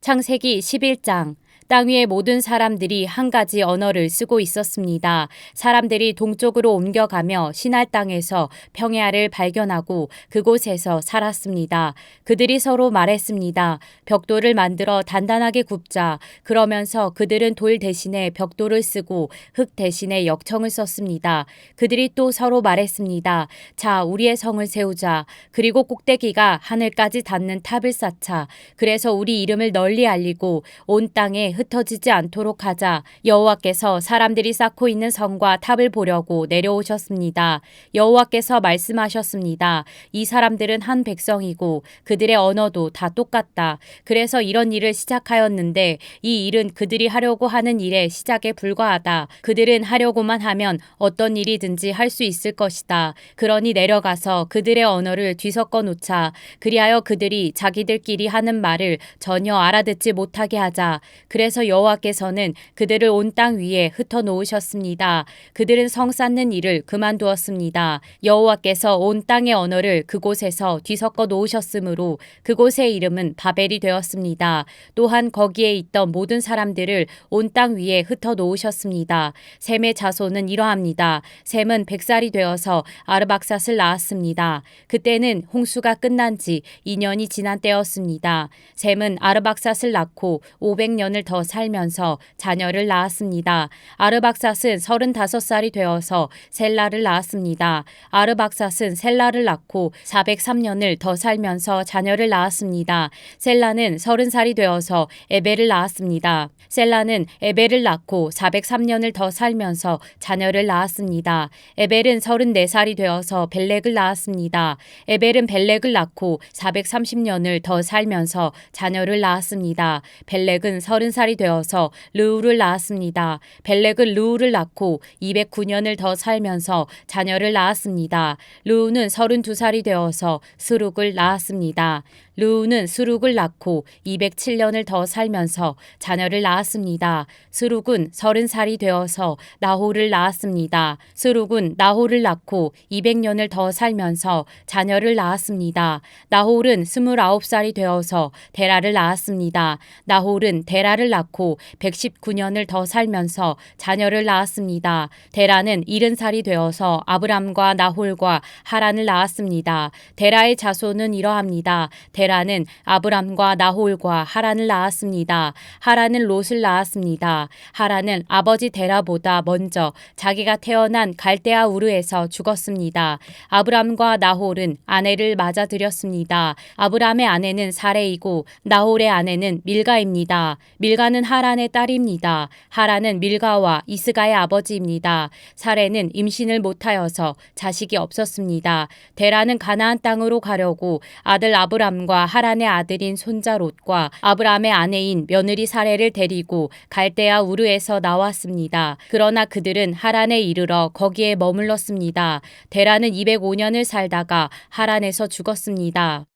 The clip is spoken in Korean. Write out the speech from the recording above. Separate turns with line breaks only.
창세기 11장 땅 위의 모든 사람들이 한 가지 언어를 쓰고 있었습니다. 사람들이 동쪽으로 옮겨가며 신할 땅에서 평야를 발견하고 그곳에서 살았습니다. 그들이 서로 말했습니다. 벽돌을 만들어 단단하게 굽자. 그러면서 그들은 돌 대신에 벽돌을 쓰고 흙 대신에 역청을 썼습니다. 그들이 또 서로 말했습니다. 자, 우리의 성을 세우자. 그리고 꼭대기가 하늘까지 닿는 탑을 쌓자. 그래서 우리 이름을 널리 알리고 온 땅에 흩어지지 않도록 하자 여호와께서 사람들이 쌓고 있는 성과 탑을 보려고 내려오셨습니다. 여호와께서 말씀하셨습니다. 이 사람들은 한 백성이고 그들의 언어도 다 똑같다. 그래서 이런 일을 시작하였는데 이 일은 그들이 하려고 하는 일의 시작에 불과하다. 그들은 하려고만 하면 어떤 일이든지 할 수 있을 것이다. 그러니 내려가서 그들의 언어를 뒤섞어 놓자. 그리하여 그들이 자기들끼리 하는 말을 전혀 알아듣지 못하게 하자. 그래서 여호와께서는 그들을 온 땅 위에 흩어 놓으셨습니다. 그들은 성 쌓는 일을 그만두었습니다. 여호와께서 온 땅의 언어를 그곳에서 뒤섞어 놓으셨으므로 그곳의 이름은 바벨이 되었습니다. 또한 거기에 있던 모든 사람들을 온 땅 위에 흩어 놓으셨습니다. 셈의 자손은 이러합니다. 셈은 백살이 되어서 아르박삿을 낳았습니다. 그때는 홍수가 끝난 지 2년이 지난 때였습니다. 셈은 아르박삿을 낳고 500년을 더 살면서 자녀를 낳았습니다. 아르박삿은 35살이 되어서 셀라를 낳았습니다. 아르박삿은 셀라를 낳고 403년을 더 살면서 자녀를 낳았습니다. 셀라는 30살이 되어서 에벨을 낳았습니다. 셀라는 에벨을 낳고 403년을 더 살면서 자녀를 낳았습니다. 에벨은 34살이 되어서 벨렉을 낳았습니다. 에벨은 벨렉을 낳고 430년을 더 살면서 자녀를 낳았습니다. 벨렉은 30 살이 되어서 르우를 낳았습니다. 벨렉은 르우를 낳고 209년을 더 살면서 자녀를 낳았습니다. 르우는 32살이 되어서 스룩을 낳았습니다. 르우는 스룩을 낳고 207년을 더 살면서 자녀를 낳았습니다. 스룩은 30살이 되어서 나호를 낳았습니다. 스룩은 나호를 낳고 200년을 더 살면서 자녀를 낳았습니다. 나홀은 29살이 되어서 데라를 낳았습니다. 나홀은 데라를 낳고 119년을 더 살면서 자녀를 낳았습니다. 데라는 70살이 되어서 아브람과 나홀과 하란을 낳았습니다. 데라의 자손은 이러합니다. 데라는 아브람과 나홀과 하란을 낳았습니다. 하란은 롯을 낳았습니다. 하란은 아버지 데라보다 먼저 자기가 태어난 갈대아 우르에서 죽었습니다. 아브람과 나홀은 아내를 맞아들였습니다. 아브람의 아내는 사레이고 나홀의 아내는 밀가입니다. 밀가는 하란의 딸입니다. 하란은 밀가와 이스가의 아버지입니다. 사레는 임신을 못하여서 자식이 없었습니다. 데라는 가나안 땅으로 가려고 아들 아브람과 하란의 아들인 손자 롯과 아브람의 아내인 며느리 사레를 데리고 갈대아 우르에서 나왔습니다. 그러나 그들은 하란에 이르러 거기에 머물렀습니다. 데라는 205년을 살다가 하란에서 죽었습니다.